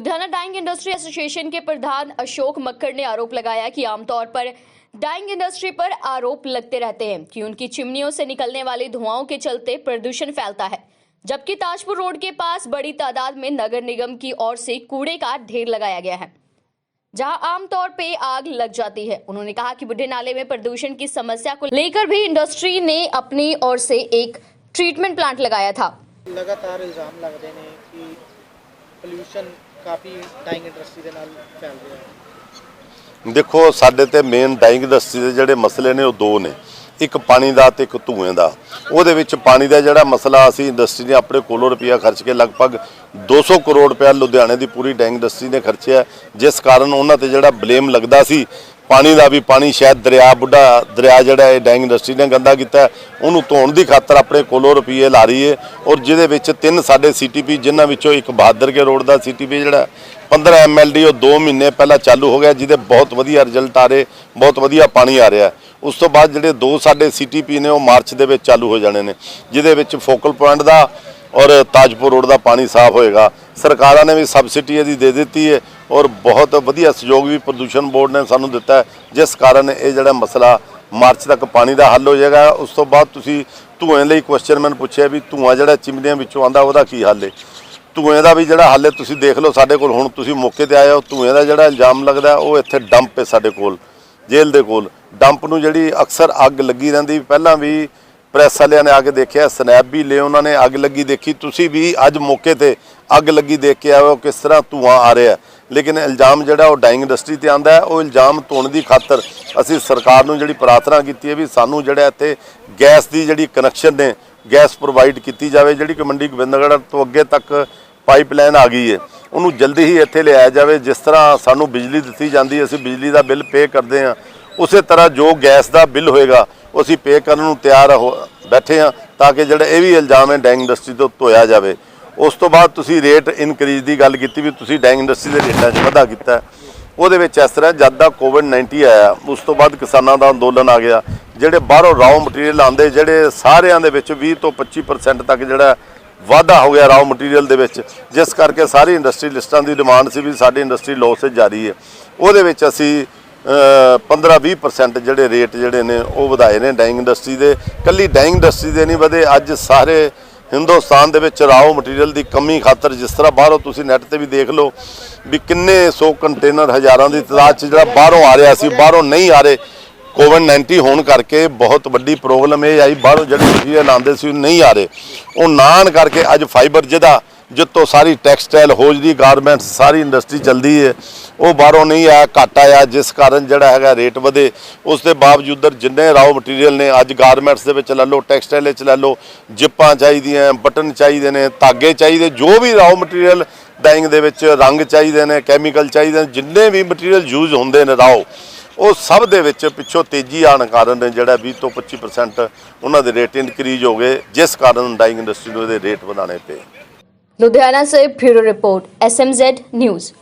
Ludhiana dyeing industry association के प्रधान अशोक मक्कड़ ने आरोप लगाया कि आमतौर पर डाइंग इंडस्ट्री पर आरोप लगते रहते हैं कि उनकी चिमनियों से निकलने वाले धुआँ के चलते प्रदूषण फैलता है, जबकि ताजपुर रोड के पास बड़ी तादाद में नगर निगम की ओर से कूड़े का ढेर लगाया गया है, जहाँ आमतौर पे आग लग जाती है। उन्होंने कहा कि बुढ़े नाले में प्रदूषण की समस्या को लेकर भी इंडस्ट्री ने अपनी ओर से एक ट्रीटमेंट प्लांट लगाया था। लगातार इल्ज़ाम लग रहे हैं कि पोल्यूशन ਕਾਫੀ ਡਾਈਂਗ ਇੰਡਸਟਰੀ ਦੇ ਨਾਲ ਫੈਲ ਰਿਹਾ ਹੈ। ਦੇਖੋ, ਸਾਡੇ ਤੇ ਮੇਨ ਡਾਈਂਗ ਇੰਡਸਟਰੀ ਦੇ ਜਿਹੜੇ ਮਸਲੇ ਨੇ, ਉਹ ਦੋ ਨੇ। ਇੱਕ ਪਾਣੀ ਦਾ ਤੇ ਇੱਕ ਧੂਏ ਦਾ। ਉਹਦੇ ਵਿੱਚ ਪਾਣੀ ਦਾ ਜਿਹੜਾ ਮਸਲਾ ਅਸੀਂ ਇੰਡਸਟਰੀ ਨੇ ਆਪਣੇ ਕੋਲੋਂ ਰੁਪਇਆ ਖਰਚ ਕੇ ਲਗਭਗ 200 ਕਰੋੜ ਰੁਪਇਆ ਲੁਧਿਆਣੇ ਦੀ ਪੂਰੀ ਡਾਈਂਗ ਇੰਡਸਟਰੀ ਨੇ ਖਰਚਿਆ। ਜਿਸ ਕਾਰਨ ਉਹਨਾਂ ਤੇ ਜਿਹੜਾ ਬਲੇਮ ਲੱਗਦਾ ਸੀ ਪਾਣੀ ਦਾ ਵੀ ਪਾਣੀ ਸ਼ਾਇਦ ਦਰਿਆ, ਬੁੱਢਾ ਦਰਿਆ ਜਿਹੜਾ ਇਹ ਡੈਂਗ ਇੰਡਸਟਰੀ ਨੇ ਗੰਦਾ ਕੀਤਾ, ਉਹਨੂੰ ਧੋਣ ਦੀ ਖਾਤਰ ਆਪਣੇ ਕੋਲੋਂ ਰੁਪਈਏ ਲਾ ਰਹੀ ਹੈ ਔਰ ਜਿਹਦੇ ਵਿੱਚ ਤਿੰਨ ਸਾਡੇ ਸੀਟੀਪੀ ਜਿਨ੍ਹਾਂ ਵਿੱਚੋਂ ਇੱਕ ਬਹਾਦਰ ਕੇ ਰੋਡ ਦਾ ਸੀਟੀਪੀ ਜਿਹੜਾ 15 ਐਮਐਲਡੀ ਉਹ 2 ਮਹੀਨੇ ਪਹਿਲਾਂ ਚਾਲੂ ਹੋ ਗਿਆ, ਜਿਹਦੇ ਬਹੁਤ ਵਧੀਆ ਰਿਜ਼ਲਟ ਆ ਰਹੇ, ਬਹੁਤ ਵਧੀਆ ਪਾਣੀ ਆ ਰਿਹਾ। ਉਸ ਤੋਂ ਬਾਅਦ ਜਿਹੜੇ ਦੋ ਸਾਡੇ ਸੀਟੀਪੀ ਨੇ, ਉਹ ਮਾਰਚ ਦੇ ਵਿੱਚ ਚਾਲੂ ਹੋ ਜਾਣੇ ਨੇ, ਜਿਹਦੇ ਵਿੱਚ ਫੋਕਲ ਪੁਆਇੰਟ ਦਾ ਔਰ ਤਾਜਪੁਰ ਰੋਡ ਦਾ ਪਾਣੀ ਸਾਫ਼ ਹੋਏਗਾ। ਸਰਕਾਰਾਂ ਨੇ ਵੀ ਸਬਸਿਡੀ ਇਹਦੀ ਦੇ ਦਿੱਤੀ ਹੈ ਔਰ ਬਹੁਤ ਵਧੀਆ ਸਹਿਯੋਗ ਵੀ ਪ੍ਰਦੂਸ਼ਣ ਬੋਰਡ ਨੇ ਸਾਨੂੰ ਦਿੱਤਾ ਜਿਸ ਕਾਰਨ ਇਹ ਜਿਹੜਾ ਮਸਲਾ ਮਾਰਚ ਤੱਕ ਪਾਣੀ ਦਾ ਹੱਲ ਹੋ ਜਾਏਗਾ। ਉਸ ਤੋਂ ਬਾਅਦ ਤੁਸੀਂ ਧੂਏ ਲਈ ਕੁਐਸਚਨ ਮੈਨੂੰ ਪੁੱਛਿਆ ਵੀ ਧੂਆਂ ਜਿਹੜਾ ਚਿਮਨੀਆਂ ਵਿੱਚੋਂ ਆਂਦਾ ਉਹਦਾ ਕੀ ਹੱਲ ਹੈ ਧੂਏ ਦਾ ਵੀ ਜਿਹੜਾ ਹੱਲ ਹੈ ਤੁਸੀਂ ਦੇਖ ਲਓ ਸਾਡੇ ਕੋਲ ਹੁਣ ਤੁਸੀਂ ਮੌਕੇ ਤੇ ਆਏ ਹੋ, ਧੂਏ ਦਾ ਜਿਹੜਾ ਇਲਜ਼ਾਮ ਲੱਗਦਾ, ਉਹ ਇੱਥੇ ਡੰਪ ਹੈ ਸਾਡੇ ਕੋਲ, ਜੇਲ੍ਹ ਦੇ ਕੋਲ। ਡੰਪ ਨੂੰ ਜਿਹੜੀ ਅਕਸਰ ਅੱਗ ਲੱਗੀ ਰਹਿੰਦੀ, ਪਹਿਲਾਂ ਵੀ ਪ੍ਰੈਸ ਵਾਲਿਆਂ ਨੇ ਆ ਕੇ ਦੇਖਿਆ ਸਨੈਪ ਵੀ ਲਏ ਉਹਨਾਂ ਨੇ, ਅੱਗ ਲੱਗੀ ਦੇਖੀ। ਤੁਸੀਂ ਵੀ ਅੱਜ ਮੌਕੇ ਤੇ ਅੱਗ ਲੱਗੀ ਦੇਖ ਕੇ ਆਏ ਹੋ, ਕਿਸ ਤਰ੍ਹਾਂ ਧੂਆਂ ਆ ਰਿਹਾ। ਲੇਕਿਨ ਇਲਜ਼ਾਮ ਜਿਹੜਾ ਉਹ ਡਾਈਂਗ ਇੰਡਸਟਰੀ ਤੇ ਆਂਦਾ ਹੈ, ਉਹ ਇਲਜ਼ਾਮ ਧੋਣ ਦੀ ਖਾਤਰ ਅਸੀਂ ਸਰਕਾਰ ਨੂੰ ਜਿਹੜੀ ਪ੍ਰਾਰਥਨਾ ਕੀਤੀ ਹੈ ਵੀ ਸਾਨੂੰ ਜਿਹੜਾ ਇੱਥੇ ਗੈਸ ਦੀ ਜਿਹੜੀ ਕਨੈਕਸ਼ਨ ਨੇ, ਗੈਸ ਪ੍ਰੋਵਾਈਡ ਕੀਤੀ ਜਾਵੇ, ਜਿਹੜੀ ਕਿ ਮੰਡੀ ਗੋਬਿੰਦਗੜ੍ਹ ਤੋਂ ਅੱਗੇ ਤੱਕ ਪਾਈਪਲਾਈਨ ਆ ਗਈ ਹੈ। ਉਹਨੂੰ ਜਲਦੀ ਹੀ ਇੱਥੇ ਲਿਆਇਆ ਜਾਵੇ, ਜਿਸ ਤਰ੍ਹਾਂ ਸਾਨੂੰ ਬਿਜਲੀ ਦਿੱਤੀ ਜਾਂਦੀ ਅਸੀਂ ਬਿਜਲੀ ਦਾ ਬਿੱਲ ਪੇ ਕਰਦੇ ਹਾਂ। ਉਸੇ ਤਰ੍ਹਾਂ ਜੋ ਗੈਸ ਦਾ ਬਿੱਲ ਹੋਏਗਾ, ਉਹ ਅਸੀਂ ਪੇ ਕਰਨ ਨੂੰ ਤਿਆਰ ਹੋ, ਬੈਠੇ ਹਾਂ, ਤਾਂ ਕਿ ਜਿਹੜਾ ਇਹ ਵੀ ਇਲਜ਼ਾਮ ਹੈ ਡੈਂਗ ਇੰਡਸਟਰੀ ਤੋਂ ਧੋਇਆ ਜਾਵੇ। ਉਸ ਤੋਂ ਬਾਅਦ ਤੁਸੀਂ ਰੇਟ ਇਨਕਰੀਜ਼ ਦੀ ਗੱਲ ਕੀਤੀ ਵੀ ਤੁਸੀਂ ਡੈਂਗ ਇੰਡਸਟਰੀ ਦੇ ਰੇਟਾਂ 'ਚ ਵਾਧਾ ਕੀਤਾ। ਉਹਦੇ ਵਿੱਚ ਇਸ ਤਰ੍ਹਾਂ ਜਦ ਦਾ ਕੋਵਿਡ 19 ਆਇਆ, ਉਸ ਤੋਂ ਬਾਅਦ ਕਿਸਾਨਾਂ ਦਾ ਅੰਦੋਲਨ ਆ ਗਿਆ, ਜਿਹੜੇ ਬਾਹਰੋਂ ਰਾਓ ਮਟੀਰੀਅਲ ਆਉਂਦੇ ਜਿਹੜੇ ਸਾਰਿਆਂ ਦੇ ਵਿੱਚ 20 ਤੋਂ 25% ਤੱਕ ਜਿਹੜਾ ਵਾਧਾ ਹੋ ਗਿਆ ਰਾਓ ਮਟੀਰੀਅਲ ਦੇ ਵਿੱਚ, ਜਿਸ ਕਰਕੇ ਸਾਰੀ ਇੰਡਸਟਰੀ ਲਿਸਟਾਂ ਦੀ ਡਿਮਾਂਡ ਸੀ ਵੀ ਸਾਡੀ ਇੰਡਸਟਰੀ ਲਾਸ 'ਚ ਜਾਰੀ ਹੈ। ਉਹਦੇ ਵਿੱਚ ਅਸੀਂ 15-20% ਜਿਹੜੇ ਰੇਟ ਜਿਹੜੇ ਨੇ, ਉਹ ਵਧਾਏ ਨੇ ਡਾਈਂਗ ਇੰਡਸਟਰੀ ਦੇ। ਕੱਲੀ ਡਾਈਂਗ ਇੰਡਸਟਰੀ ਦੇ ਨਹੀਂ ਵਧੇ, ਅੱਜ ਸਾਰੇ ਹਿੰਦੁਸਤਾਨ ਦੇ ਵਿੱਚ ਰਾਓ ਮਟੀਰੀਅਲ ਦੀ ਕਮੀ ਖਾਤਰ ਜਿਸ ਤਰ੍ਹਾਂ ਬਾਹਰੋਂ ਤੁਸੀਂ ਨੈਟ ਤੇ ਵੀ ਦੇਖ ਲਓ ਵੀ ਕਿੰਨੇ ਸੌ ਕੰਟੇਨਰ ਹਜ਼ਾਰਾਂ ਦੀ ਤਾਦਾਦ 'ਚ ਜਿਹੜਾ ਬਾਹਰੋਂ ਆ ਰਿਹਾ ਸੀ, ਬਾਹਰੋਂ ਨਹੀਂ ਆ ਰਹੇ ਕੋਵਿਡ 19 ਹੋਣ ਕਰਕੇ ਬਹੁਤ ਵੱਡੀ ਪ੍ਰੋਬਲਮ ਇਹ ਆਈ, ਬਾਹਰੋਂ ਜਿਹੜੇ ਮਟੀਰੀਅਲ ਆਉਂਦੇ ਸੀ ਉਹ ਨਹੀਂ ਆ ਰਹੇ। ਉਹ ਨਾਨ ਕਰਕੇ ਅੱਜ ਫਾਈਬਰ ਜਿਹਦਾ ਜਿੱਤੋਂ ਸਾਰੀ ਟੈਕਸਟਾਈਲ ਹੋਜਰੀ ਗਾਰਮੈਂਟਸ ਸਾਰੀ ਇੰਡਸਟਰੀ ਚੱਲਦੀ ਹੈ ਉਹ ਬਾਹਰੋਂ ਨਹੀਂ ਆਇਆ, ਘੱਟ ਆਇਆ, ਜਿਸ ਕਾਰਨ ਜਿਹੜਾ ਹੈਗਾ ਰੇਟ ਵਧੇ। ਉਸ ਦੇ ਬਾਵਜੂਦ ਜਿੰਨੇ ਰਾਓ ਮਟੀਰੀਅਲ ਨੇ, ਅੱਜ ਗਾਰਮੈਂਟਸ ਦੇ ਵਿੱਚ ਲੈ ਲਓ ਟੈਕਸਟਾਈਲ ਵਿੱਚ ਲੈ ਲਓ, ਜਿੱਪਾਂ ਚਾਹੀਦੀਆਂ, ਬਟਨ ਚਾਹੀਦੇ ਨੇ, ਧਾਗੇ ਚਾਹੀਦੇ, ਜੋ ਵੀ ਰਾਓ ਮਟੀਰੀਅਲ ਡਾਈਂਗ ਦੇ ਵਿੱਚ ਰੰਗ ਚਾਹੀਦੇ ਨੇ ਕੈਮੀਕਲ ਚਾਹੀਦੇ ਨੇ, ਜਿੰਨੇ ਵੀ ਮਟੀਰੀਅਲ ਯੂਜ਼ ਹੁੰਦੇ ਨੇ ਰਾਓ ਉਹ ਸਭ ਦੇ ਵਿੱਚ ਪਿੱਛੋਂ ਤੇਜ਼ੀ ਆਉਣ ਕਾਰਨ ਜਿਹੜਾ 20 ਤੋਂ 25% ਉਹਨਾਂ ਦੇ ਰੇਟ ਇਨਕਰੀਜ਼ ਹੋ ਗਏ, ਜਿਸ ਕਾਰਨ ਡਾਈਂਗ ਇੰਡਸਟਰੀ ਨੂੰ ਇਹਦੇ ਰੇਟ ਵਧਾਉਣੇ ਪਏ। ਲੁਧਿਆਣਾ ਸੇ ਬਿਊਰੋ ਰਿਪੋਰਟ ਐਸਐਮਜ਼ੈਡ ਨਿਊਜ਼